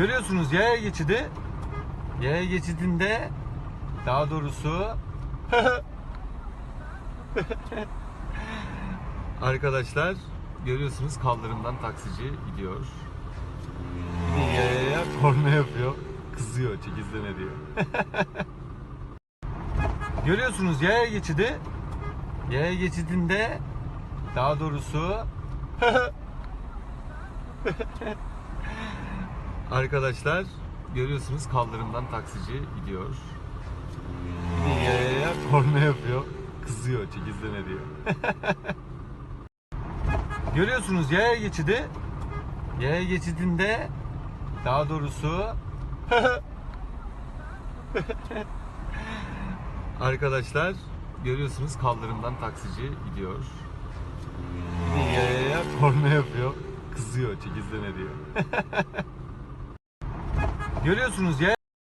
Görüyorsunuz yaya geçidi. Yaya geçidinde daha doğrusu arkadaşlar görüyorsunuz kaldırımdan taksici gidiyor. Yayaya korna yapıyor. Kızıyor çekizlene diyor. Görüyorsunuz yaya geçidi. Yaya geçidinde daha doğrusu Arkadaşlar görüyorsunuz kaldırımdan taksici gidiyor. Yayaya korna yapıyor. Kızıyor çekizlene diyor. Görüyorsunuz yaya geçidi. Yaya geçidinde daha doğrusu Arkadaşlar görüyorsunuz kaldırımdan taksici gidiyor. Yayaya korna yapıyor. Kızıyor çekizlene diyor. Görüyorsunuz ya.